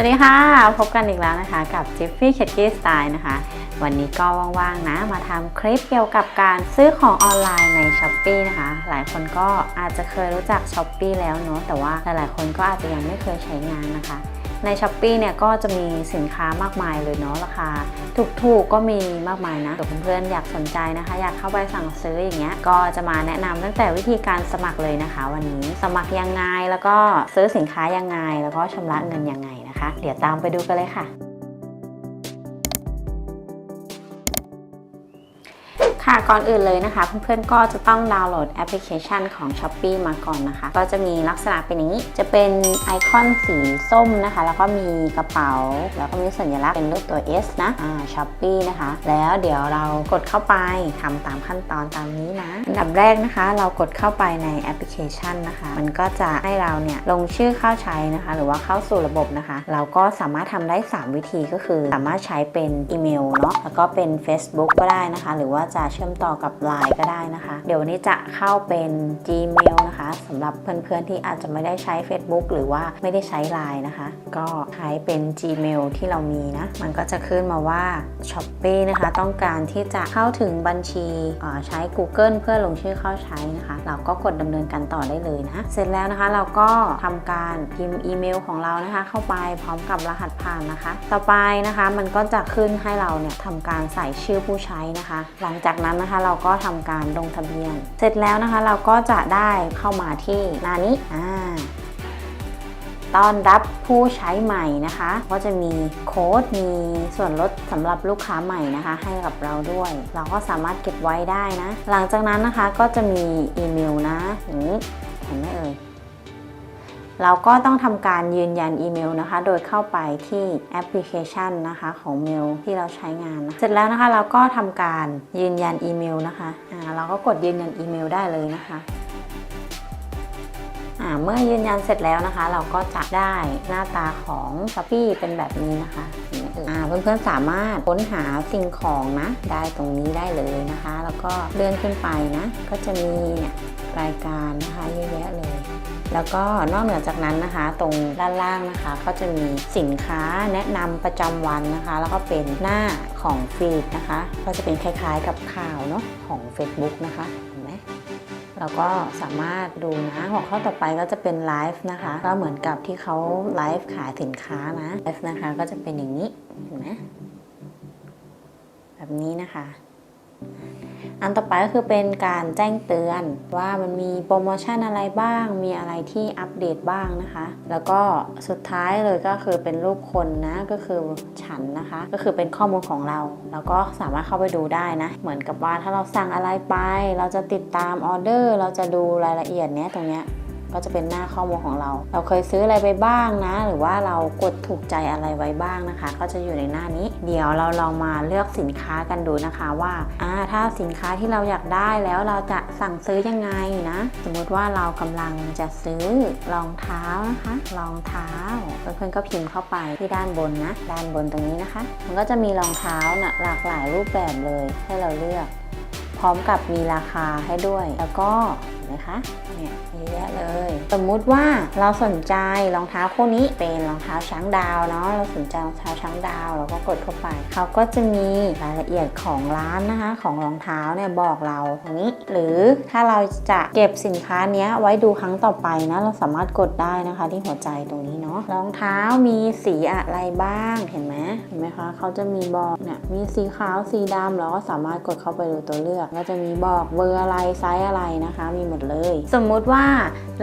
วัสดีค่ะ พบกันอีกแล้วนะคะกับ Jiffy k i t t y Style นะคะ วันนี้ก็ว่างๆนะ มาทำคลิปเกี่ยวกับการซื้อของออนไลน์ใน s h อ p e e นะคะ หลายคนก็อาจจะเคยรู้จัก s h อ p e e แล้วเนอะแต่ว่าหลายๆคนก็อาจจะยังไม่เคยใช้งานนะคะ ใน s h อ p e e เนี่ยก็จะมีสินค้ามากมายเลยเนาะราคาถูกๆก็มีมากมายนะเดี๋ยวเพื่อนๆอยากสนใจนะคะ อยากเข้าไปสั่งซื้ออย่างเงี้ยก็จะมาแนะนำตั้งแต่วิธีการสมัครเลยนะคะ วันนี้สมัครยังไงแล้วก็ซื้อสินค้ายังไงแล้วก็ชำระเงินยังไง นะคะ เดี๋ยวตามไปดูกันเลยค่ะ ค่ะก่อนอื่นเลยนะคะเพื่อนๆก็จะต้องดาวน์โหลดแอปพลิเคชันของ s h อ p e e มาก่อนนะคะ ก็จะมีลักษณะเป็นอย่างนี้ จะเป็นไอคอนสีส้มนะคะ แล้วก็มีกระเป๋า แล้วก็มีสัญลักษณ์เป็นรูปตัว S นะอ่า s h อ p e e นะคะ แล้วเดี๋ยวเรากดเข้าไปทำตามขั้นตอนตามนี้นะอันดับแรกนะคะ เรากดเข้าไปในแอปพลิเคชันนะคะ มันก็จะให้เราเนี่ยลงชื่อเข้าใช้นะคะ หรือว่าเข้าสู่ระบบนะคะ เราก็สามารถทำได้ 3 วิธีก็คือ สามารถใช้เป็นอีเมลเนาะแล้วก็เป็น Facebook ก็ได้นะคะ หรือว่าจะชื่อมต่อกับ Line ก็ได้นะคะ เดี๋ยววันนี้จะเข้าเป็น Gmail นะคะสำหรับเพื่อนๆที่อาจจะไม่ได้ใช้ Facebook หรือว่าไม่ได้ใช้ Line นะคะ ก็ใช้เป็น Gmail ที่เรามีนะ มันก็จะขึ้นมาว่า s h o p e e นะคะต้องการที่จะเข้าถึงบัญชีใช้ Google เพื่อลงชื่อเข้าใช้นะคะ เราก็กดดำเนินการต่อได้เลยนะ เสร็จแล้วนะคะเราก็ทำการพิมพ์อีเมลของเรานะคะ เข้าไปพร้อมกับรหัสผ่านนะคะ ต่อไปนะคะมันก็จะขึ้นให้เราเนี่ยทำการใส่ชื่อผู้ใช้นะคะ หลังจากนั้นนะคะ เราก็ทำการลงทะเบียน เสร็จแล้วนะคะ เราก็จะได้เข้ามาที่หน้านี้อ่าต้อนรับผู้ใช้ใหม่นะคะ ก็จะมีโค้ดมีส่วนลดสำหรับลูกค้าใหม่นะคะ ให้กับเราด้วย เราก็สามารถเก็บไว้ได้นะ หลังจากนั้นนะคะก็จะมีอีเมลนะอย่างนี้เห็นไหมเอ่ย เราก็ต้องทำการยืนยันอีเมลนะคะ โดยเข้าไปที่แอปพลิเคชันนะคะของเมลที่เราใช้งานนะเสร็จแล้วนะคะเราก็ทำการยืนยันอีเมลนะคะอ่าเราก็กดยืนยันอีเมลได้เลยนะคะเมื่อยืนยันเสร็จแล้วนะคะ เราก็จะได้หน้าตาของ s h อ p e e เป็นแบบนี้นะคะเพื่อนๆสามารถค้นหาสิ่งของนะ ได้ตรงนี้ได้เลยนะคะ แล้วก็เลื่อนขึ้นไปนะ ก็จะมีรายการนะคะเยอะแยะเลย แล้วก็นอกเหนือจากนั้นนะคะ ตรงด้านล่างนะคะ ก็จะมีสินค้าแนะนำประจำวันนะคะ แล้วก็เป็นหน้าของฟีดนะคะ ก็จะเป็นคล้ายๆกับข่าวเนาะของ Facebook นะคะเห็นไหมเราก็สามารถดูนะหัวข้อต่อไปก็จะเป็นไลฟ์นะคะ ก็เหมือนกับที่เขาไลฟ์ขายสินค้านะไลฟ์นะคะก็จะเป็นอย่างนี้เห็นไหมแบบนี้นะคะ อันต่อไปก็คือเป็นการแจ้งเตือนว่ามันมีโปรโมชั่นอะไรบ้าง มีอะไรที่อัปเดตบ้างนะคะ แล้วก็สุดท้ายเลยก็คือเป็นรูปคนนะก็คือฉันนะคะ ก็คือเป็นข้อมูลของเรา แล้วก็สามารถเข้าไปดูได้นะ เหมือนกับว่าถ้าเราสั่งอะไรไป เราจะติดตามออเดอร์ เราจะดูรายละเอียดเนี้ยตรงเนี้ย ก็จะเป็นหน้าข้อมูลของเรา เราเคยซื้ออะไรไปบ้างนะ หรือว่าเรากดถูกใจอะไรไว้บ้างนะคะ ก็จะอยู่ในหน้านี้ เดี๋ยวเราลองมาเลือกสินค้ากันดูนะคะว่าอ่าถ้าสินค้าที่เราอยากได้แล้วเราจะสั่งซื้อยังไงนะ สมมุติว่าเรากำลังจะซื้อรองเท้านะคะรองเท้าเพื่อนๆก็พิมพ์เข้าไปที่ด้านบนนะ ด้านบนตรงนี้นะคะ มันก็จะมีรองเท้านะ่ะหลากหลายรูปแบบเลยให้เราเลือก พร้อมกับมีราคาให้ด้วย แล้วก็ ไหมคะเนี่ยเยอะเลย สมมุติว่าเราสนใจรองเท้าคู่นี้เป็นรองเท้าช้างดาวเนาะเราสนใจรองเท้าช้างดาวเราก็กดเข้าไป เขาก็จะมีรายละเอียดของร้านนะคะ ของรองเท้าเนี่ยบอกเราตรงนี้ หรือถ้าเราจะเก็บสินค้านี้ไว้ดูครั้งต่อไปนะเราสามารถกดได้นะคะที่หัวใจตรงนี้เนาะรองเท้ามีสีอะไรบ้างเห็นไหมเห็นไหมคะเขาจะมีบอกเนี่ยมีสีขาวสีดำเราก็สามารถกดเข้าไปดูตัวเลือก ก็จะมีบอกเบอร์อะไรไซส์อะไรนะคะ มีหมดเลย สมมุติว่า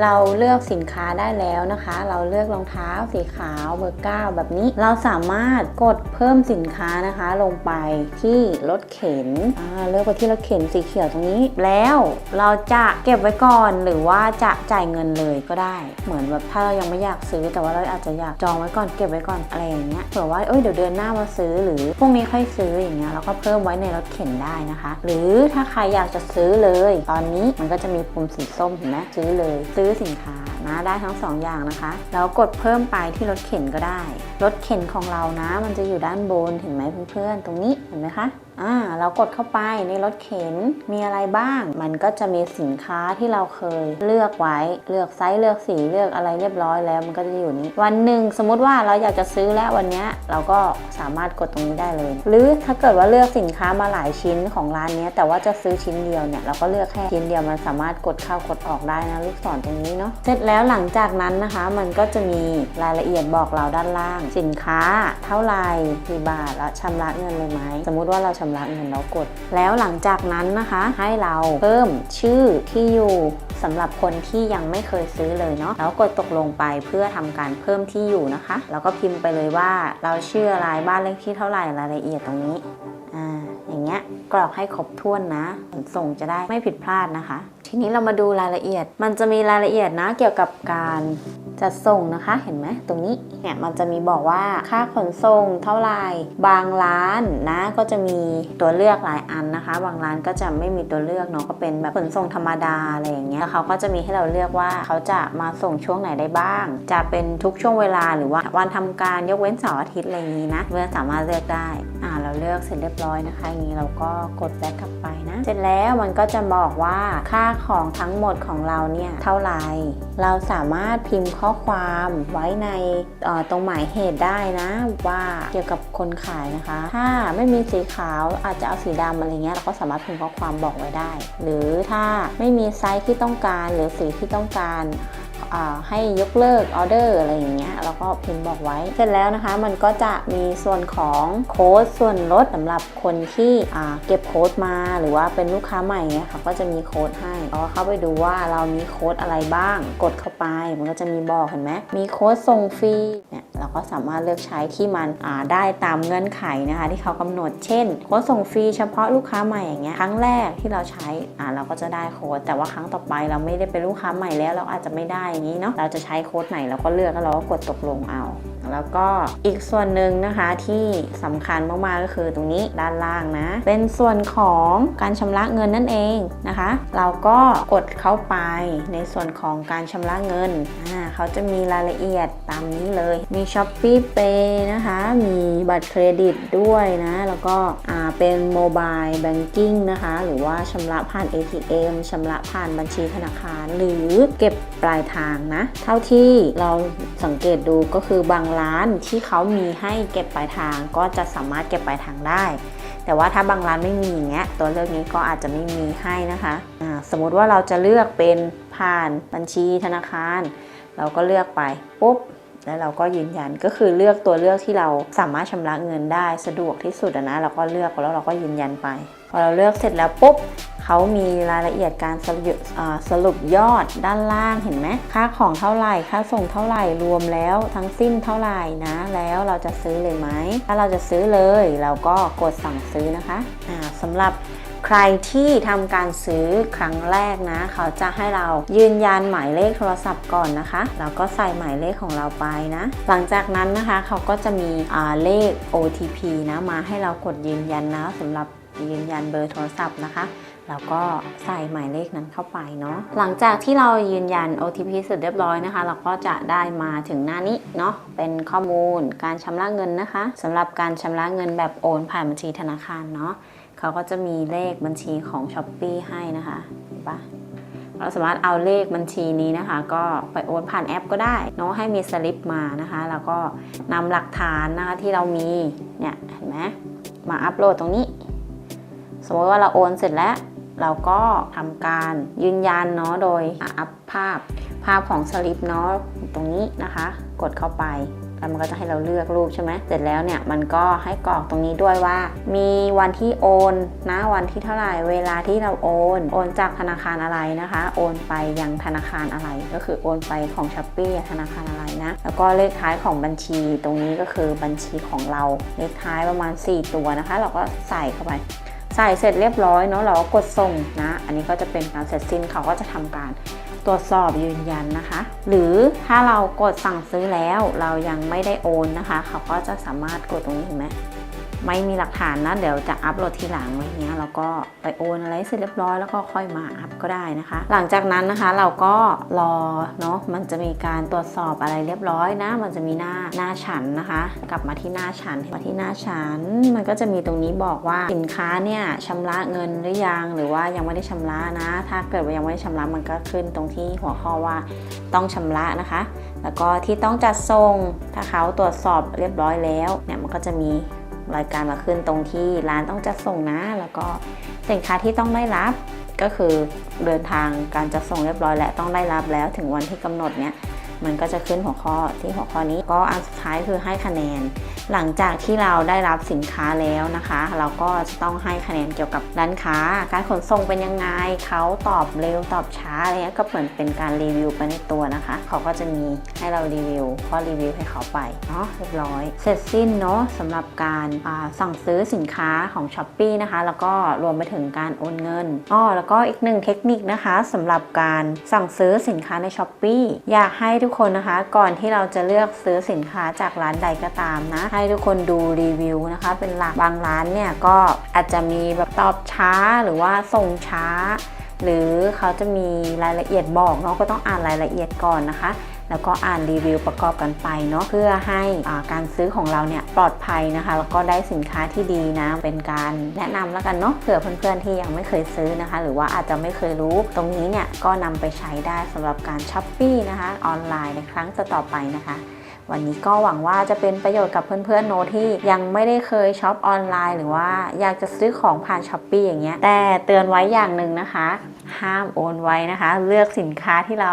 เราเลือกสินค้าได้แล้วนะคะ เราเลือกรองเท้าสีขาวเบอร์9แบบนี้ เราสามารถกดเพิ่มสินค้านะคะ ลงไปที่รถเข็นเลือกไปที่รถเข็นสีเขียวตรงนี้ แล้วเราจะเก็บไว้ก่อนหรือว่าจะจ่ายเงินเลยก็ได้ เหมือนแบบถ้าเรายังไม่อยากซื้อ แต่ว่าเราอาจจะอยากจองไว้ก่อนเก็บไว้ก่อนอะไรอย่างเงี้ยเผื่อว่าเอ้ยเดี๋ยวเดือนหน้ามาซื้อหรือพรุ่งนี้ค่อยซื้ออย่างเงี้ยเราก็เพิ่มไว้ในรถเข็นได้นะคะ หรือถ้าใครอยากจะซื้อเลย ตอนนี้มันก็จะมีปุ่มสีส้มเห็นไหมซื้อเลยซื้อสินค้านะได้ทั้งสองอย่างนะคะแล้วกดเพิ่มไปที่รถเข็นก็ได้ รถเข็นของเรานะ มันจะอยู่ด้านบนเห็นไหมเพื่อนๆตรงนี้เห็นไหมคะ อ่าเรากดเข้าไปในรถเข็นมีอะไรบ้าง มันก็จะมีสินค้าที่เราเคยเลือกไว้เลือกไซส์เลือกสีเลือกอะไรเรียบร้อยแล้ว มันก็จะอยู่นี้ วันหนึ่งสมมุติว่าเราอยากจะซื้อแล้ววันนี้เราก็สามารถกดตรงนี้ได้เลย หรือถ้าเกิดว่าเลือกสินค้ามาหลายชิ้นของร้านนี้แต่ว่าจะซื้อชิ้นเดียวเนี่ยเราก็เลือกแค่ชิ้นเดียวมันสามารถกดเข้ากดออกได้นะลูกศรตรงนี้เนาะเสร็จแล้วหลังจากนั้นนะคะ มันก็จะมีรายละเอียดบอกเราด้านล่าง สินค้า เท่าไหร่กี่บาทแล้วชำระเงินเลยไหมสมมุติว่าเราชำระเงินแล้วกด แล้วหลังจากนั้นนะคะให้เราเพิ่มชื่อที่อยู่สำหรับคนที่ยังไม่เคยซื้อเลยเนาะแล้วกดตกลงไปเพื่อทำการเพิ่มที่อยู่นะคะ แล้วก็พิมพ์ไปเลยว่าเราชื่ออะไรบ้านเลขที่เท่าไหร่รายละเอียดตรงนี้อ่าอย่างเงี้ยกรอกให้ครบถ้วนนะขนส่งจะได้ไม่ผิดพลาดนะคะ ทีนี้เรามาดูรายละเอียด มันจะมีรายละเอียดนะเกี่ยวกับการ จัดส่งนะคะเห็นไหมตรงนี้เนี่ยมันจะมีบอกว่าค่าขนส่งเท่าไหร่บางร้านนะก็จะมีตัวเลือกหลายอันนะคะ บางร้านก็จะไม่มีตัวเลือกเนาะก็เป็นแบบขนส่งธรรมดาอะไรอย่างเงี้ยแล้วเขาก็จะมีให้เราเลือกว่าเขาจะมาส่งช่วงไหนได้บ้าง จะเป็นทุกช่วงเวลาหรือว่าวันทำการยกเว้นเสาร์อาทิตย์อะไรอย่างนี้นะเพื่อสามารถเลือกได้อ่าเราเลือกเสร็จเรียบร้อยนะคะอย่างนี้เราก็กดแบ็คกลับไปนะ เสร็จแล้วมันก็จะบอกว่าค่าของทั้งหมดของเราเนี่ยเท่าไหร่เราสามารถพิมพ์ข้อข้อความไว้ในตรงหมายเหตุได้นะ ว่าเกี่ยวกับคนขายนะคะ ถ้าไม่มีสีขาวอาจจะเอาสีดำอะไรเงี้ยเราก็สามารถพิมพ์ข้อความบอกไว้ได้ หรือถ้าไม่มีไซส์ที่ต้องการหรือสีที่ต้องการ ให้ยกเลิกออเดอร์อะไรอย่างเงี้ยเราก็พิมพ์บอกไว้ เสร็จแล้วนะคะ มันก็จะมีส่วนของโค้ดส่วนลดสำหรับคนที่เก็บโค้ดมาหรือว่าเป็นลูกค้าใหม่เงี้ยค่ะก็จะมีโค้ดให้เราก็เข้าไปดูว่าเรามีโค้ดอะไรบ้าง กดเข้าไป มันก็จะมีบอกเห็นไหมมีโค้ดส่งฟรีเนี่ยเราก็สามารถเลือกใช้ที่มันได้ตามเงื่อนไขนะคะ ที่เขากำหนดเช่นโค้ดส่งฟรีเฉพาะลูกค้าใหม่อย่างเงี้ยครั้งแรกที่เราใช้เราก็จะได้โค้ดแต่ว่าครั้งต่อไปเราไม่ได้เป็นลูกค้าใหม่แล้วเราอาจจะไม่ได้อย่างนี้เนาะเราจะใช้โค้ดไหนเราก็เลือกแล้วเราก็กดตกลงเอา แล้วก็อีกส่วนหนึ่งนะคะที่สำคัญมากๆก็คือตรงนี้ด้านล่างนะ เป็นส่วนของการชำระเงินนั่นเองนะคะ เราก็กดเข้าไปในส่วนของการชำระเงินอ่าเขาจะมีรายละเอียดตามนี้เลย มี s h o p e e Pay นะคะ มีบัตรเครดิตด้วยนะ แล้วก็อ่าเป็นโมบายแบงกิ้งนะคะ หรือว่าชำระผ่าน ATM ชำระผ่านบัญชีธนาคาร หรือเก็บปลายทางนะ เท่าที่เราสังเกตดูก็คือบางร้านที่เขามีให้เก็บปลายทางก็จะสามารถเก็บปลายทางได้ แต่ว่าถ้าบางร้านไม่มีอย่างเงี้ยตัวเลือกนี้ก็อาจจะไม่มีให้นะคะอ่าสมมุติว่าเราจะเลือกเป็นผ่านบัญชีธนาคาร เราก็เลือกไปปุ๊บแล้วเราก็ยืนยันก็คือเลือกตัวเลือกที่เราสามารถชำระเงินได้สะดวกที่สุดนะเราก็เลือกแล้วเราก็ยืนยันไป พอเราเลือกเสร็จแล้วปุ๊บ เขามีรายละเอียดการสรุปสรุปยอดด้านล่างเห็นไหมค่าของเท่าไหร่ค่าส่งเท่าไหร่รวมแล้วทั้งสิ้นเท่าไหร่นะ แล้วเราจะซื้อเลยไหมถ้าเราจะซื้อเลยเราก็กดสั่งซื้อนะคะอ่าสำหรับใครที่ทำการซื้อครั้งแรกนะ เขาจะให้เรายืนยันหมายเลขโทรศัพท์ก่อนนะคะแล้วก็ใส่หมายเลขของเราไปนะ หลังจากนั้นนะคะเขาก็จะมีเลข OTP นะมาให้เรากดยืนยันนะสำหรับยืนยันเบอร์โทรศัพท์นะคะ แล้วก็ใส่หมายเลขนั้นเข้าไปเนาะหลังจากที่เรายืนยัน OTP เสร็จเรียบร้อยนะคะ เราก็จะได้มาถึงหน้านี้เนาะเป็นข้อมูลการชำระเงินนะคะสำหรับการชำระเงินแบบโอนผ่านบัญชีธนาคารเนาะเขาก็จะมีเลขบัญชีของ s h อ p e e ให้นะคะเห็นปะเราสามารถเอาเลขบัญชีนี้นะคะ ก็ไปโอนผ่านแอปก็ได้เนาะให้มีสลิปมานะคะ แล้วก็นำหลักฐานนะคะที่เรามีเนี่ยเห็นไหมมาอัปโหลดตรงนี้ สมมติว่าเราโอนเสร็จแล้ว เราก็ทำการยืนยันเนาะโดยอัพภาพภาพของสลิปเนาะตรงนี้นะคะ กดเข้าไปแล้วมันก็จะให้เราเลือกรูปใช่ไหมเสร็จแล้วเนี่ยมันก็ให้กรอกตรงนี้ด้วยว่า มีวันที่โอนนะวันที่เท่าไหร่เวลาที่เราโอน โอนจากธนาคารอะไรนะคะ โอนไปยังธนาคารอะไร ก็คือโอนไปของช้อปปี้ธนาคารอะไรนะ แล้วก็เลขท้ายของบัญชีตรงนี้ก็คือบัญชีของเราเลขท้ายประมาณ 4 ตัวนะคะ เราก็ใส่เข้าไป ใส่เสร็จเรียบร้อยเนาะเราก็กดส่งนะ อันนี้ก็จะเป็นการเสร็จสิ้นเขาก็จะทำการตรวจสอบยืนยันนะคะ หรือถ้าเรากดสั่งซื้อแล้วเรายังไม่ได้โอนนะคะ เขาก็จะสามารถกดตรงนี้เห็นไหม ไม่มีหลักฐานนะ เดี๋ยวจะอัพโหลดทีหลังอะไรเงี้ยแล้วก็ไปโอนอะไรเสร็จเรียบร้อยแล้วก็ค่อยมาอัพก็ได้นะคะ หลังจากนั้นนะคะเราก็รอเนาะมันจะมีการตรวจสอบอะไรเรียบร้อยนะ มันจะมีหน้าหน้าฉันนะคะ กลับมาที่หน้าฉันมาที่หน้าฉัน มันก็จะมีตรงนี้บอกว่าสินค้าเนี่ยชำระเงินหรือยังหรือว่ายังไม่ได้ชำระนะ ถ้าเกิดว่ายังไม่ได้ชำระมันก็ขึ้นตรงที่หัวข้อว่าต้องชำระนะคะ แล้วก็ที่ต้องจัดส่งถ้าเขาตรวจสอบเรียบร้อยแล้วเนี่ยมันก็จะมี รายการมาขึ้นตรงที่ร้านต้องจัดส่งนะ แล้วก็สินค้าที่ต้องได้รับก็คือเดินทางการจัดส่งเรียบร้อยและต้องได้รับแล้วถึงวันที่กำหนดเนี่ย มันก็จะขึ้นหัวข้อที่หัวข้อนี้ก็อันสุดท้ายคือให้คะแนน หลังจากที่เราได้รับสินค้าแล้วนะคะ เราก็จะต้องให้คะแนนเกี่ยวกับร้านค้า การขนส่งเป็นยังไงเขาตอบเร็วตอบช้าอะไรเงี้ยก็เหมือนเป็นการรีวิวไปในตัวนะคะ เขาก็จะมีให้เรารีวิวก็รีวิวให้เขาไปเนาะเรียบร้อย เสร็จสิ้นเนาะสำหรับการาสั่งซื้อสินค้าของ s h อ p e e นะคะ แล้วก็รวมไปถึงการโอนเงินอ้อแล้วก็อีกหนึ่งเทคนิคนะคะสำหรับการสั่งซื้อสินค้าใน s h อ p e e อยากให้ทุกคนนะคะ ก่อนที่เราจะเลือกซื้อสินค้าจากร้านใดก็ตามนะ ให้ทุกคนดูรีวิวนะคะ เป็นหลักบางร้านเนี่ยก็อาจจะมีแบบตอบช้าหรือว่าส่งช้า หรือเขาจะมีรายละเอียดบอกเนาะก็ต้องอ่านรายละเอียดก่อนนะคะ แล้วก็อ่านรีวิวประกอบกันไปเนาะเพื่อให้การซื้อของเราเนี่ยปลอดภัยนะคะ แล้วก็ได้สินค้าที่ดีนะ เป็นการแนะนำแล้วกันเนาะเผื่อเพื่อนๆที่ยังไม่เคยซื้อนะคะ หรือว่าอาจจะไม่เคยรู้ตรงนี้เนี่ยก็นำไปใช้ได้สำหรับการช้อปปี้นะคะออนไลน์ในครั้งต่อไปนะคะวันนี้ก็หวังว่าจะเป็นประโยชน์กับเพื่อนๆโนที่ยังไม่ได้เคยช็อปออนไลน์ หรือว่าอยากจะซื้อของผ่านช้อปปีอย่างเงี้ยแต่เตือนไว้อย่างหนึ่งนะคะ ห้ามโอนไว้นะคะ เลือกสินค้าที่เรา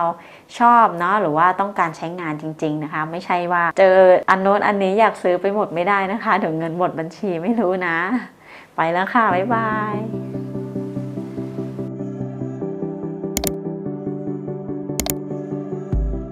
ชอบเนาะหรือว่าต้องการใช้งานจริง ๆนะคะ ไม่ใช่ว่าเจออันโน้นอันนี้อยากซื้อไปหมดไม่ได้นะคะเดี๋ยวเงินหมดบัญชีไม่รู้นะ ไปแล้วค่ะ บ๊ายบาย